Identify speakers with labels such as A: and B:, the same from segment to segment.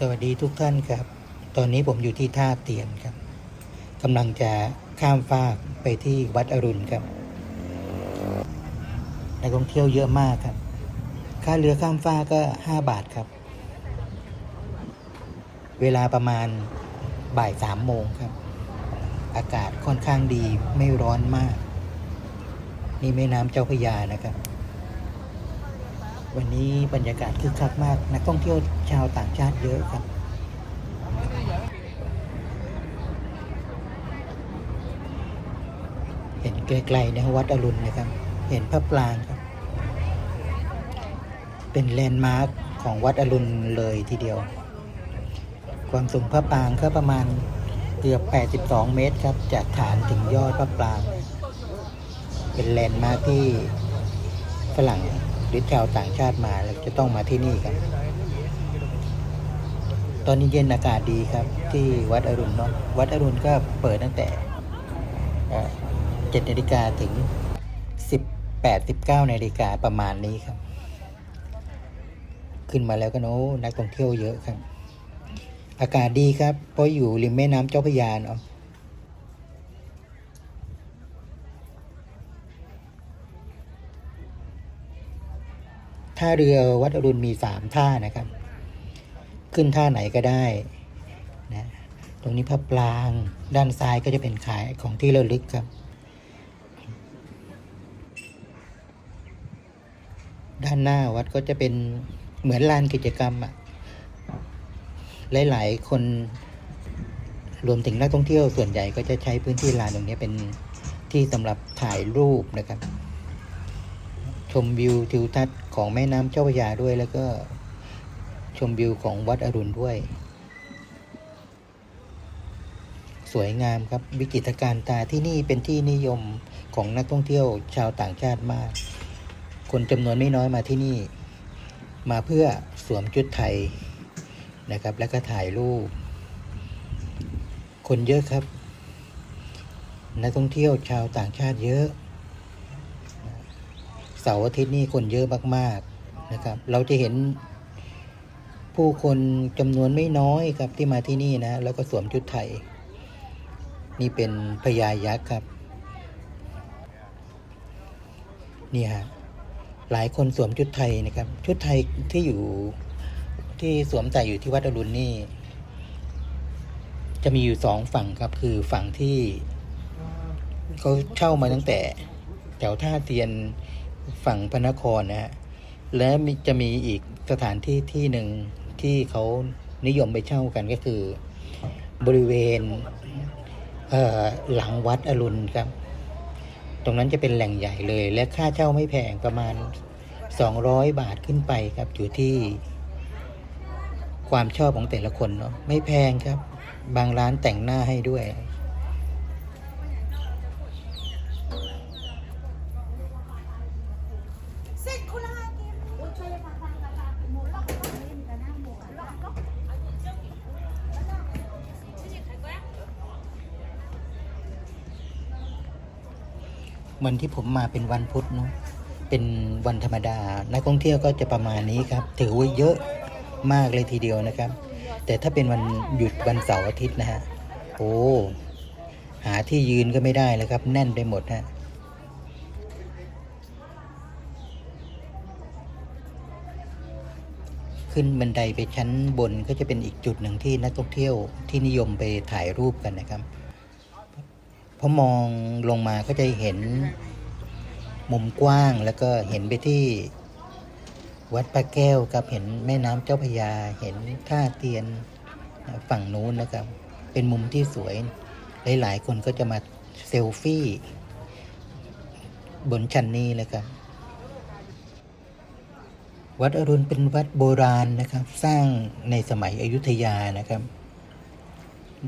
A: สวัสดีทุกท่านครับ ตอนนี้ผมอยู่ที่ท่าเตียนครับกำลังจะข้ามฟากไปที่วัดอรุณครับนักท่องเที่ยวเยอะมากครับ ค่าเรือข้ามฟากก็ห้าบาทครับ เวลาประมาณบ่ายสามโมงครับ อากาศค่อนข้างดีไม่ร้อนมาก นี่แม่น้ำเจ้าพระยานะครับ วันนี้บรรยากาศคึกคักมาก นักท่องเที่ยวชาวต่างชาติเยอะครับ เห็นไกลๆนะวัดอรุณนะครับ เห็นพระปรางครับ เป็นแลนด์มาร์คของวัดอรุณเลยทีเดียว ความสูงพระปรางก็ประมาณเกือบ 82 เมตรครับ จากฐานถึงยอดพระปราง เป็นแลนด์มาร์คที่ฝรั่ง หรือชาวต่างชาติมาแล้วจะต้องมาที่นี่ครับตอนนี้เย็นอากาศดีครับ ที่วัดอรุณเนาะวัดอรุณก็เปิดตั้งแต่เจ็ดนาฬิกาถึงสิบแปดสิบเก้านาฬิกาประมาณนี้ครับ ขึ้นมาแล้วก็โน้นักท่องเที่ยวเยอะครับ อากาศดีครับเพราะอยู่ริมแม่น้ำเจ้าพระยาเนาะ ท่าเรือวัดอรุณมีสามท่านะครับ ขึ้นท่าไหนก็ได้นะตรงนี้พระปราง ด้านซ้ายก็จะเป็นขายของที่ระลึกครับ ด้านหน้าวัดก็จะเป็นเหมือนลานกิจกรรมอะหลาย ๆ คนรวมถึงนักท่องเที่ยวส่วนใหญ่ก็จะใช้พื้นที่ลานตรงนี้เป็นที่สำหรับถ่ายรูปนะครับ ชมวิวทิวทัศน์ของแม่น้ำเจ้าพระยาด้วย แล้วก็ชมวิวของวัดอรุณด้วย สวยงามครับวิจิตรการตาที่นี่เป็นที่นิยมของนักท่องเที่ยวชาวต่างชาติมาก คนจำนวนไม่น้อยมาที่นี่ มาเพื่อสวมชุดไทยนะครับ แล้วก็ถ่ายรูป คนเยอะครับ นักท่องเที่ยวชาวต่างชาติเยอะ เสาร์อาทิตย์นี่คนเยอะมากๆนะครับ เราจะเห็นผู้คนจำนวนไม่น้อยครับที่มาที่นี่นะ แล้วก็สวมชุดไทย นี่เป็นพญายักษ์ครับ นี่ฮะหลายคนสวมชุดไทยนะครับ ชุดไทยที่อยู่ที่สวมใส่อยู่ที่วัดอรุณนี่ จะมีอยู่สองฝั่งครับ คือฝั่งที่เขาเช่ามาตั้งแต่แถวท่าเตียน ฝั่งพระนครนะฮะและมีจะมีอีกสถานที่ที่หนึ่งที่เขานิยมไปเช่ากันก็คือบริเวณเหลังวัดอรุณครับ ตรงนั้นจะเป็นแหล่งใหญ่เลย และค่าเช่าไม่แพงประมาณ 200 บาทขึ้นไปครับ อยู่ที่ความชอบของแต่ละคนเนาะไม่แพงครับ บางร้านแต่งหน้าให้ด้วย วันที่ผมมาเป็นวันพุธเนาะเป็นวันธรรมดา นักท่องเที่ยวก็จะประมาณนี้ครับ ถือว่าเยอะมากเลยทีเดียวนะครับ แต่ถ้าเป็นวันหยุดวันเสาร์อาทิตย์นะฮะโอ้หาที่ยืนก็ไม่ได้แล้วครับ แน่นไปหมดฮะขึ้นบันไดไปชั้นบนก็จะเป็นอีกจุดหนึ่งที่นักท่องเที่ยวที่นิยมไปถ่ายรูปกันนะครับ พอมองลงมาก็จะเห็นมุมกว้างแล้วก็เห็นไปที่วัดพระแก้วครับเห็นแม่น้ำเจ้าพยา เห็นท่าเตียนฝั่งนู้นนะครับ เป็นมุมที่สวย หลายๆ คนก็จะมาเซลฟี่ บนชั้นนี้เลยครับ วัดอรุณเป็นวัดโบราณนะครับ สร้างในสมัยอยุธยานะครับ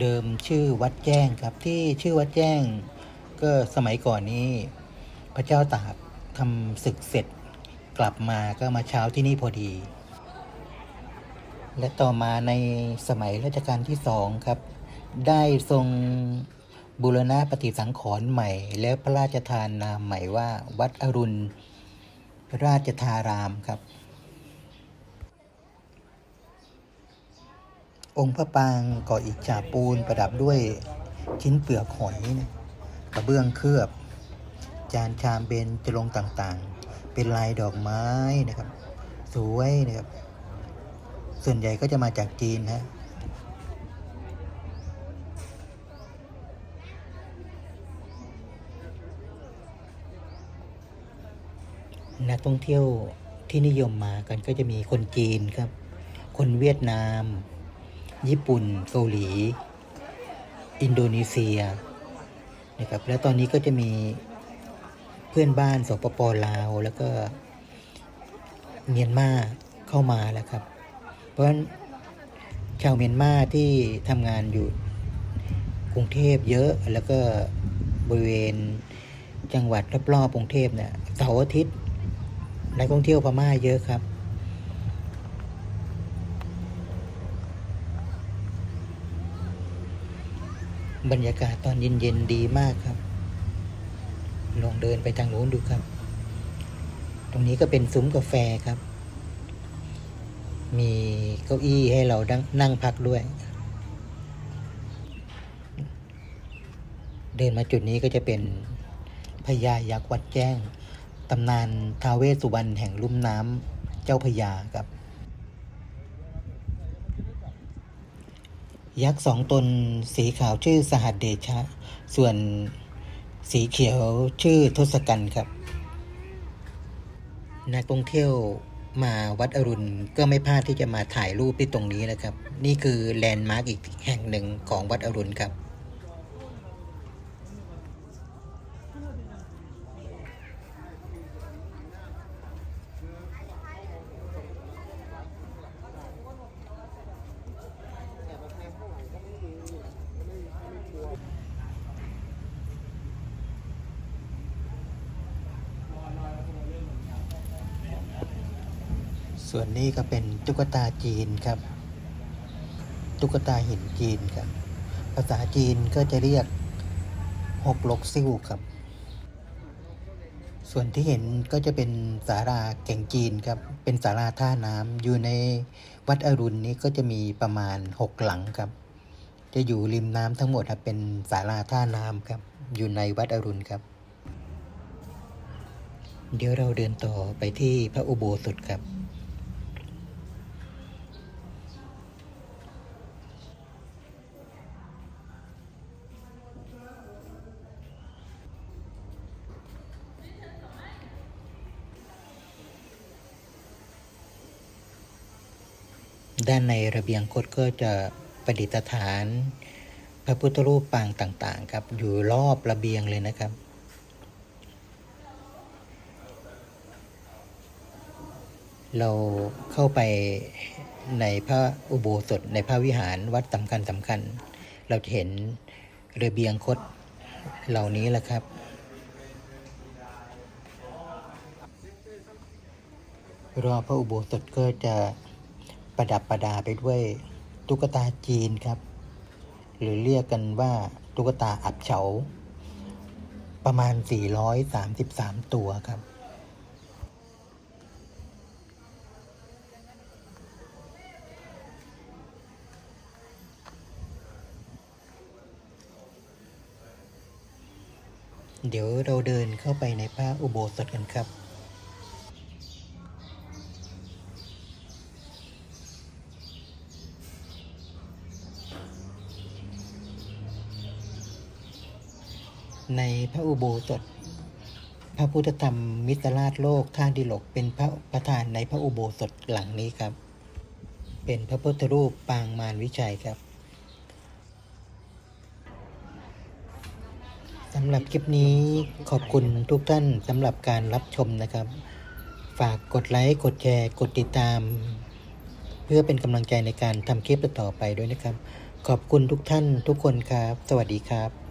A: เดิมชื่อวัดแจ้งครับที่ชื่อวัดแจ้ง ก็สมัยก่อนนี้ พระเจ้าตากทำศึกเสร็จกลับมาก็มาเช้าที่นี่พอดี และต่อมาในสมัยรัชกาลที่สองครับ ได้ทรงบูรณะปฏิสังขรณ์ใหม่ แล้วพระราชทานนามใหม่ว่าวัดอรุณราชธารามครับ องค์พระปางก่ออิฐฉาปูนประดับด้วยชิ้นเปลือกหอยนะกระเบื้องเคลือบ จานชามเบญจรงต่างๆ เป็นลายดอกไม้นะครับ สวยนะครับ ส่วนใหญ่ก็จะมาจากจีนฮะนักท่องเที่ยวที่นิยมมากันก็จะมีคนจีนครับ คนเวียดนาม ญี่ปุ่นเกาหลี อินโดนีเซียนะครับแล้วตอนนี้ก็จะมีเพื่อนบ้านสปปลาว แล้วก็เมียนมาเข้ามาแล้วครับ เพราะฉะนั้นชาวเมียนมาที่ทำงานอยู่กรุงเทพเยอะแล้วก็บริเวณจังหวัดรอบๆกรุงเทพเนี่ยเสาร์อาทิตย์นักท่องเที่ยวพม่าเยอะครับ บรรยากาศตอนเย็นๆดีมากครับ ลองเดินไปทางโน้นดูครับ ตรงนี้ก็เป็นซุ้มกาแฟครับ มีเก้าอี้ให้เราดังนั่งพักด้วย เดินมาจุดนี้ก็จะเป็นพญายักษ์วัดแจ้ง ตำนานท้าวเวสสุวรรณแห่งลุ่มน้ำเจ้าพญาครับ ยักษ์สองตนสีขาวชื่อสหัสเดชะ ส่วนสีเขียวชื่อทศกัณฐ์ครับ นักท่องเที่ยวมาวัดอรุณก็ไม่พลาดที่จะมาถ่ายรูปที่ตรงนี้นะครับ นี่คือแลนด์มาร์กอีกแห่งหนึ่งของวัดอรุณครับ ส่วนนี้ก็เป็นตุ๊กตาจีนครับ ตุ๊กตาหินจีนครับ ภาษาจีนก็จะเรียกหกลกซิ่วครับ ส่วนที่เห็นก็จะเป็นศาลาแก่งจีนครับ เป็นศาลาท่าน้ำอยู่ในวัดอรุณนี้ก็จะมีประมาณหกหลังครับ จะอยู่ริมน้ำทั้งหมดครับเป็นศาลาท่าน้ำครับ อยู่ในวัดอรุณครับ เดี๋ยวเราเดินต่อไปที่พระอุโบสถครับ ด้านในระเบียงคดก็จะประดิษฐาน พระพุทธรูปปางต่างๆครับ อยู่รอบระเบียงเลยนะครับ เราเข้าไปในพระอุโบสถในพระวิหารวัดสำคัญสำคัญ เราจะเห็นระเบียงคดเหล่านี้แหละครับรอบพระอุโบสถก็จะ ประดับประดาไปด้วยตุ๊กตาจีนครับ หรือเรียกกันว่าตุ๊กตาอับเฉา ประมาณ 433 ตัวครับ เดี๋ยวเราเดินเข้าไปในพระอุโบสถกันครับ ในพระอุโบสถ พระพุทธธรรมมิตรราชโลกท่าดิลกเป็นพระประธานในพระอุโบสถหลังนี้ครับ เป็นพระพุทธรูปปางมารวิชัยครับสำหรับคลิปนี้ขอบคุณทุกท่านสำหรับการรับชมนะครับ ฝากกดไลค์ กดแชร์ กดติดตาม เพื่อเป็นกำลังใจในการทำคลิปต่อไปด้วยนะครับ ขอบคุณทุกท่านทุกคนครับ สวัสดีครับ